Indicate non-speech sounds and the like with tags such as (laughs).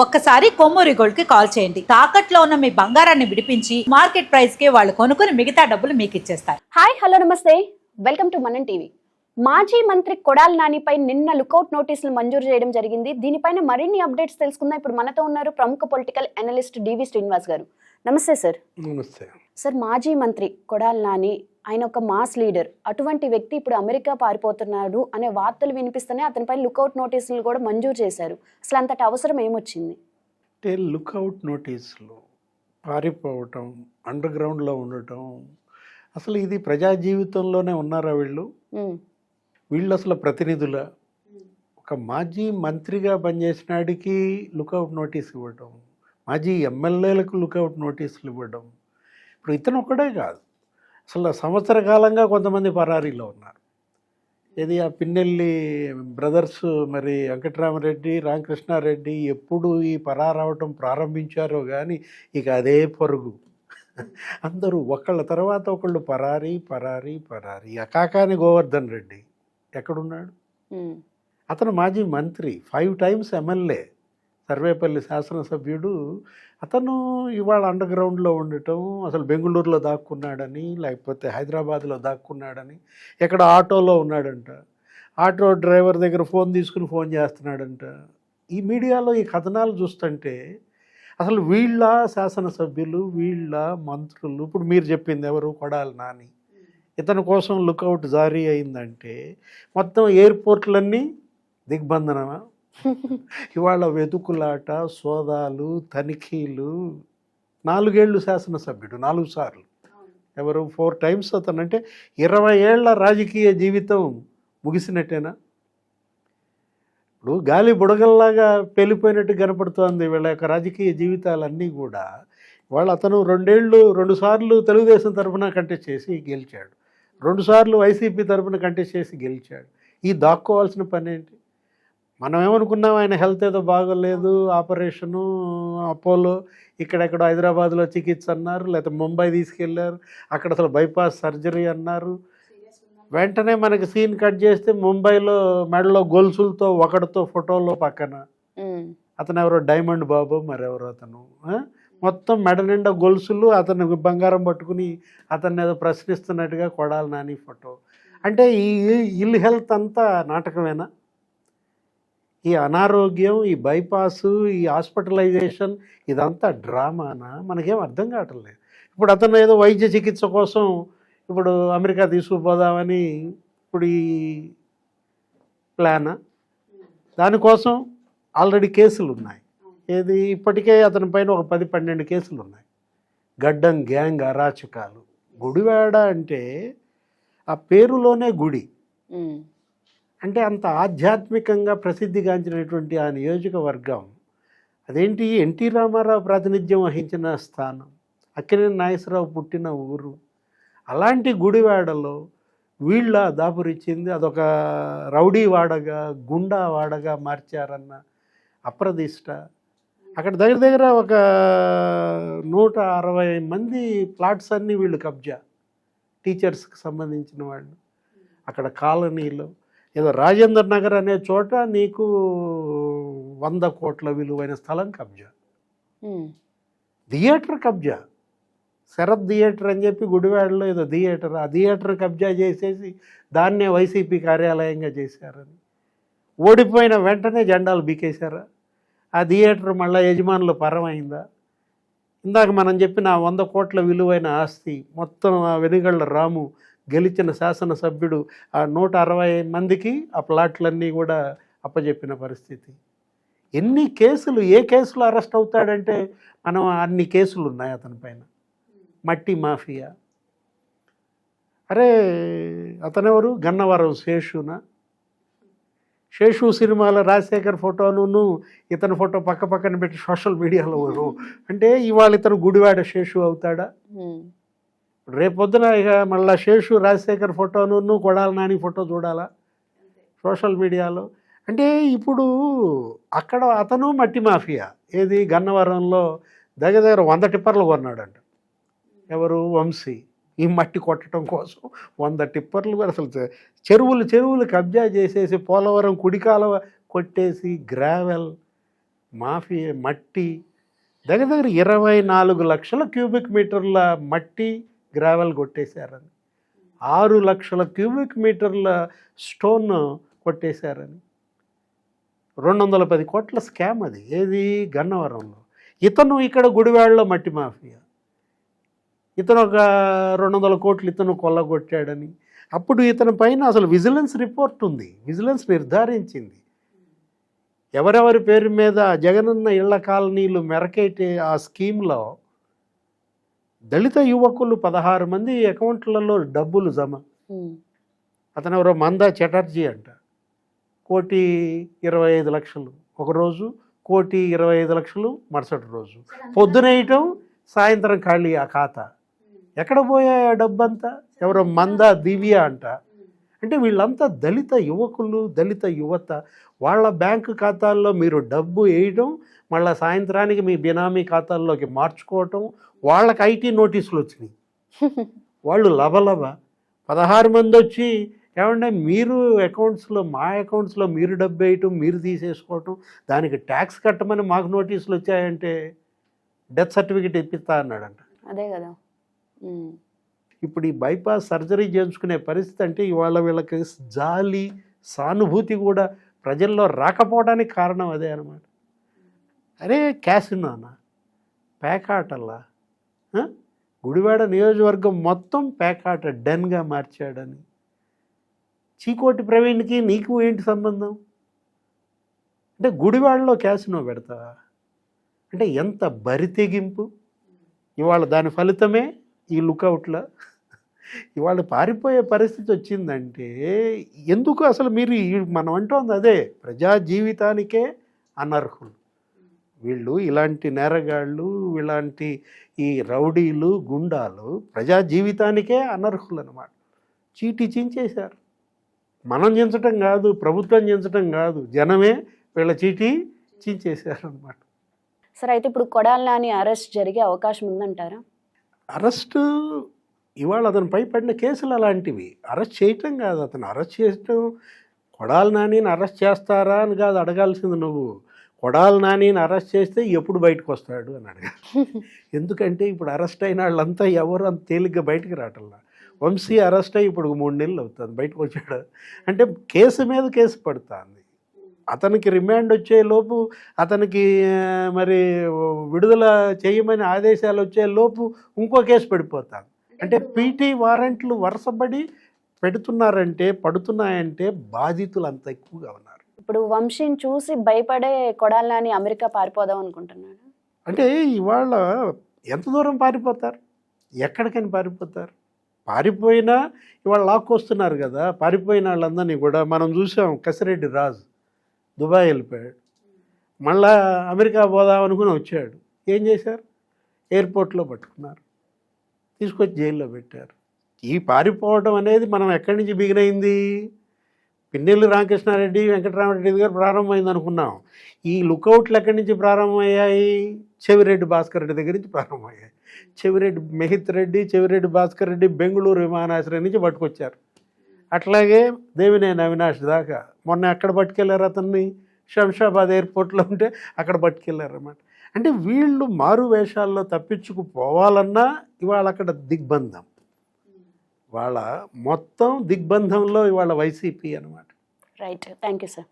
ఒక్కసారి కొమ్మూరి గోల్డ్కి కాల్ చేయండి. తాకట్లో ఉన్న మీ బంగారాన్ని విడిపించి మార్కెట్ ప్రైస్కి వాళ్ళు కొనుక్కుని మిగతా డబ్బులు మీకు ఇచ్చేస్తారు. హాయ్ హలో నమస్తే. Welcome to Manan TV. మాజీ మంత్రి కొడాలి నానిపై నిన్న లుకౌట్ నోటీసులు మంజూరు చేయడం జరిగింది. దీనిపైన మరిన్ని అప్డేట్స్ తెలుసుకుందాం. ఇప్పుడు మనతో ఉన్నారు ప్రముఖ పొలిటికల్ అనలిస్ట్ డివి శ్రీనివాస్ గారు. నమస్తే సార్. నమస్తే. సార్ మాజీ మంత్రి కొడాలి నాని ఆయన ఒక మాస్ లీడర్. అటువంటి వ్యక్తి ఇప్పుడు అమెరికా పారిపోతున్నాడు అనే వార్తలు వినిపిస్తూనే అతనిపై లుకౌట్ నోటీసులు కూడా మంజూరు చేశారు. అసలు అంతటి అవసరం ఏమొచ్చింది? అంటే లుక్అవుట్ నోటీసులు పారిపోవటం అండర్ గ్రౌండ్లో ఉండటం అసలు ఇది ప్రజా జీవితంలోనే ఉన్నారా వీళ్ళు? వీళ్ళు అసలు ప్రతినిధుల ఒక మాజీ మంత్రిగా పనిచేసినాడికి లుకౌట్ నోటీస్ ఇవ్వడం మాజీ ఎమ్మెల్యేలకు లుకౌట్ నోటీసులు ఇవ్వడం ఇప్పుడు ఇతను ఒక్కడే కాదు. అసలు సంవత్సర కాలంగా కొంతమంది పరారీలో ఉన్నారు. ఇది ఆ పిన్నెల్లి బ్రదర్స్ మరి వెంకటరామరెడ్డి రామకృష్ణారెడ్డి ఎప్పుడు ఈ పరారవటం ప్రారంభించారో కానీ ఇక అదే పరుగు. అందరూ ఒకళ్ళ తర్వాత ఒకళ్ళు పరారీ పరారీ పరారీ. అకాకాని గోవర్ధన్ రెడ్డి ఎక్కడున్నాడు? అతను మాజీ మంత్రి ఫైవ్ టైమ్స్ ఎమ్మెల్యే. సర్వేపల్లి శాసనసభ్యుడు అతను ఇవాళ అండర్ గ్రౌండ్లో ఉండటం అసలు బెంగళూరులో దాక్కున్నాడని లేకపోతే హైదరాబాద్లో దాక్కున్నాడని ఎక్కడ ఆటోలో ఉన్నాడంట ఆటో డ్రైవర్ దగ్గర ఫోన్ తీసుకుని ఫోన్ చేస్తున్నాడంట. ఈ మీడియాలో ఈ కథనాలు చూస్తుంటే అసలు వీళ్ళ శాసనసభ్యులు వీళ్ళ మంత్రులు ఇప్పుడు మీరు చెప్పింది ఎవరు? కొడాలి నాని. ఇతని కోసం లుకౌట్ జారీ అయిందంటే మొత్తం ఎయిర్పోర్ట్లన్నీ దిగ్బంధనమా? (laughs) ఇవాళ వెతుకులాట సోదాలు తనిఖీలు. నాలుగేళ్ళు శాసనసభ్యుడు నాలుగు సార్లు. ఎవరు? ఫోర్ టైమ్స్ అతనంటే ఇరవై ఏళ్ళ రాజకీయ జీవితం ముగిసినట్టేనా? ఇప్పుడు గాలి బుడగల్లాగా పేలిపోయినట్టు కనపడుతోంది వీళ్ళ యొక్క రాజకీయ జీవితాలన్నీ కూడా. వాళ్ళు అతను రెండేళ్ళు రెండుసార్లు తెలుగుదేశం తరఫున కంటెస్ట్ చేసి గెలిచాడు. రెండుసార్లు వైసీపీ తరఫున కంటెస్ట్ చేసి గెలిచాడు. ఈ దాక్కోవాల్సిన పని ఏంటి మనం ఏమనుకున్నాం ఆయన హెల్త్ ఏదో బాగోలేదు ఆపరేషను అపోలో ఇక్కడెక్కడ హైదరాబాద్లో చికిత్స అన్నారు లేకపోతే ముంబై తీసుకెళ్ళారు అక్కడ అసలు బైపాస్ సర్జరీ అన్నారు. వెంటనే మనకి సీన్ కట్ చేస్తే ముంబైలో మెడలో గొలుసులతో ఒకటితో ఫోటోలో పక్కన. అతను ఎవరో డైమండ్ బాబు మరెవరో అతను? మొత్తం మెడ నిండా గొలుసులు అతను బంగారం పట్టుకుని అతన్ని ఏదో ప్రశ్నిస్తున్నట్టుగా కొడాలి నాని ఫోటో. అంటే ఈ ఇల్ హెల్త్ అంతా నాటకమేనా? ఈ అనారోగ్యం ఈ బైపాసు ఈ హాస్పిటలైజేషన్ ఇదంతా డ్రామానా? మనకేం అర్థం కావట్లేదు ఇప్పుడు అతను ఏదో వైద్య చికిత్స కోసం ఇప్పుడు అమెరికా తీసుకుపోదామని ఇప్పుడు ఈ ప్లానా? దానికోసం ఆల్రెడీ కేసులు ఉన్నాయి ఏది? ఇప్పటికే అతని పైన ఒక పది పన్నెండు కేసులు ఉన్నాయి గడ్డం గ్యాంగ్ అరాచకాలు. గుడివాడ అంటే ఆ పేరులోనే గుడి. అంటే అంత ఆధ్యాత్మికంగా ప్రసిద్ధిగాంచినటువంటి ఆ నియోజకవర్గం అదేంటి ఎన్టీ రామారావు ప్రాతినిధ్యం వహించిన స్థానం అక్కినేని నాగేశ్వరరావు పుట్టిన ఊరు అలాంటి గుడివాడలో వీళ్ళ దాపురిచ్చింది అదొక రౌడీ వాడగా గుండా వాడగా మార్చారన్న అప్రదిష్ట. అక్కడ దగ్గర దగ్గర ఒక నూట అరవై మంది ప్లాట్స్ అన్నీ వీళ్ళు కబ్జా టీచర్స్కి సంబంధించిన వాళ్ళు. అక్కడ కాలనీలో ఏదో రాజేంద్ర నగర్ అనే చోట నీకు వంద కోట్ల విలువైన స్థలం కబ్జా. థియేటర్ కబ్జా. శరత్ థియేటర్ అని చెప్పి గుడివాడలో ఏదో థియేటర్ ఆ థియేటర్ కబ్జా చేసేసి దాన్నే వైసీపీ కార్యాలయంగా చేశారని. ఓడిపోయిన వెంటనే జెండాలు బీకేశారా? ఆ థియేటర్ మళ్ళీ యజమానులు పరమైందా? ఇందాక మనం చెప్పిన వంద కోట్ల విలువైన ఆస్తి మొత్తం ఆ వెనుగళ్ళ రాము గెలిచిన శాసనసభ్యుడు ఆ నూట అరవై మందికి ఆ ప్లాట్లన్నీ కూడా అప్పజెప్పిన పరిస్థితి. ఎన్ని కేసులు ఏ కేసులు అరెస్ట్ అవుతాడంటే మనం అన్ని కేసులు ఉన్నాయి అతని పైన. మట్టి మాఫియా. అరే అతనెవరు? గన్నవరం శేషునా? శేషు సినిమాలో రాజశేఖర్ ఫోటోను ఇతని ఫోటో పక్క పక్కన పెట్టి సోషల్ మీడియాలో అంటే ఇవాళ ఇతను గుడివాడ శేషు అవుతాడా? రేపొద్దున ఇక మళ్ళీ శేషు రాజశేఖర్ ఫోటోను కొడాలి నాని ఫోటో చూడాలా? సోషల్ మీడియాలో. అంటే ఇప్పుడు అక్కడ అతను మట్టి మాఫియా. ఏది? గన్నవరంలో దగ్గర దగ్గర వంద టిప్పర్లు కొన్నాడంట. ఎవరు? వంశీ. ఈ మట్టి కొట్టడం కోసం వంద టిప్పర్లు అసలు చెరువులు చెరువులు కబ్జా చేసేసి పోలవరం కుడి కొట్టేసి గ్రావెల్ మాఫియా మట్టి. దగ్గర దగ్గర ఇరవై నాలుగు లక్షల క్యూబిక్ మీటర్ల మట్టి గ్రావెల్ కొట్టేశారని. ఆరు లక్షల క్యూబిక్ మీటర్ల స్టోన్ కొట్టేశారని. రెండు వందల పది కోట్ల స్కామ్ అది. ఏది? గన్నవరంలో. ఇతను ఇక్కడ గుడివాడలో మట్టి మాఫియా. ఇతను ఒక రెండు వందల కోట్లు ఇతను కొల్లగొట్టాడని. అప్పుడు ఇతని పైన అసలు విజిలెన్స్ రిపోర్ట్ ఉంది. విజిలెన్స్ నిర్ధారించింది. ఎవరెవరి పేరు మీద జగనన్న ఇళ్ళ కాలనీలు మెరకేటే ఆ స్కీమ్లో దళిత యువకులు పదహారు మంది అకౌంట్లలో డబ్బులు జమ. అతను ఎవరో మందా చటర్జీ అంట. కోటి ఇరవై ఐదు లక్షలు ఒకరోజు కోటి ఇరవై ఐదు లక్షలు మరుసటి రోజు. పొద్దునేయటం సాయంత్రం ఖాళీ ఆ ఖాతా. ఎక్కడ పోయాయి ఆ డబ్బంతా? ఎవరో మందా దివ్య అంట. అంటే వీళ్ళంతా దళిత యువకులు దళిత యువత. వాళ్ళ బ్యాంకు ఖాతాల్లో మీరు డబ్బు వేయడం మళ్ళీ సాయంత్రానికి మీ బినామీ ఖాతాల్లోకి మార్చుకోవటం వాళ్ళకి ఐటీ నోటీసులు వచ్చినాయి వాళ్ళు లబలబ. పదహారు మంది వచ్చి ఏమంటే మీరు అకౌంట్స్లో మా అకౌంట్స్లో మీరు డబ్బు వేయటం మీరు తీసేసుకోవటం దానికి ట్యాక్స్ కట్టమని మాకు నోటీసులు వచ్చాయంటే డెత్ సర్టిఫికేట్ ఇప్పిస్తా అన్నాడంట. అదే కదా. ఇప్పుడు ఈ బైపాస్ సర్జరీ చేయించుకునే పరిస్థితి అంటే ఇవాళ వీళ్ళకి జాలి సానుభూతి కూడా ప్రజల్లో రాకపోవడానికి కారణం అదే అనమాట అరే క్యాసినోనా? పేకాటల్లా? గుడివాడ నియోజకవర్గం మొత్తం పేకాట డెన్గా మార్చాడని. చీకోటి ప్రవీణ్కి నీకు ఏంటి సంబంధం? అంటే గుడివాడలో క్యాసినో పెడతావా? అంటే ఎంత బరితెగింపు ఇవాళ దాని ఫలితమే ఈ లుకౌట్లో ఇవాళ పారిపోయే పరిస్థితి వచ్చిందంటే ఎందుకు అసలు మీరు మనం అంటోంది అదే ప్రజా జీవితానికే అనర్హులు. వీళ్ళు ఇలాంటి నేరగాళ్ళు ఇలాంటి ఈ రౌడీలు గుండాలు ప్రజా జీవితానికే అనర్హులు అనమాట చీటీ చించేశారు. మనం చించటం కాదు ప్రభుత్వం చించటం కాదు జనమే వీళ్ళ చీటీ చించేశారు అనమాట సరే అయితే ఇప్పుడు కొడాలి నాని అరెస్ట్ జరిగే అవకాశం ఉందంటారా? అరెస్టు ఇవాళ అతనిపై పడిన కేసులు అలాంటివి. అరెస్ట్ చేయటం కాదు అతను. అరెస్ట్ చేయటం కొడాలి నానిని అరెస్ట్ చేస్తారా అని కాదు అడగాల్సింది నువ్వు. కొడాలి నానిని అరెస్ట్ చేస్తే ఎప్పుడు బయటకు వస్తాడు అని అడగాలి (laughs) ఎందుకంటే ఇప్పుడు అరెస్ట్ అయిన వాళ్ళంతా ఎవరు అంత తేలిగ్గా బయటకు రావట్లా. వంశీ అరెస్ట్ అయ్యి ఇప్పుడు మూడు నెలలు అవుతుంది బయటకు వచ్చాడు. అంటే కేసు మీద కేసు పడుతుంది. అతనికి రిమాండ్ వచ్చే లోపు అతనికి మరి విడుదల చేయమని ఆదేశాలు వచ్చే లోపు ఇంకో కేసు పడిపోతాను అంటే పీటీ వారెంట్లు వరుసబడి పెడుతున్నారంటే పడుతున్నాయంటే బాధితులు అంత ఎక్కువగా ఉన్నారు. ఇప్పుడు వంశీని చూసి భయపడే కొడాలి అమెరికా పారిపోదాం అనుకుంటున్నాడు. అంటే ఇవాళ ఎంత దూరం పారిపోతారు? ఎక్కడికని పారిపోతారు. పారిపోయినా ఇవాళ లాక్కొస్తున్నారు కదా పారిపోయిన వాళ్ళందరినీ కూడా మనం చూసాం కసిరెడ్డి రాజు దుబాయ్ వెళ్ళిపోయాడు. మళ్ళా అమెరికా పోదాం అనుకుని వచ్చాడు. ఏం చేశారు? ఎయిర్పోర్ట్లో పట్టుకున్నారు. తీసుకొచ్చి జైల్లో పెట్టారు. ఈ పారిపోవడం అనేది మనం ఎక్కడి నుంచి బిగినైంది? పిన్నెల్లి రామకృష్ణారెడ్డి వెంకటరామరెడ్డి గారు ప్రారంభమైంది అనుకున్నాం ఈ లుకౌట్లు ఎక్కడి నుంచి ప్రారంభమయ్యాయి? చెవిరెడ్డి భాస్కర్ రెడ్డి దగ్గర నుంచి ప్రారంభమయ్యాయి. చెవిరెడ్డి మెహిత్ రెడ్డి చెవిరెడ్డి భాస్కర్ రెడ్డి బెంగళూరు విమానాశ్రయం నుంచి పట్టుకొచ్చారు. అట్లాగే దేవినేని అవినాష్ దాకా. మొన్న ఎక్కడ పట్టుకెళ్ళారు అతన్ని? శంషాబాద్ ఎయిర్పోర్ట్లో ఉంటే అక్కడ పట్టుకెళ్ళారు అన్నమాట అంటే వీళ్ళు మారు వేషాల్లో తప్పించుకుపోవాలన్నా ఇవాళ అక్కడ దిగ్బంధం. వాళ్ళ మొత్తం దిగ్బంధంలో ఇవాళ వైసీపీ అనమాట రైట్ థ్యాంక్ యూ సార్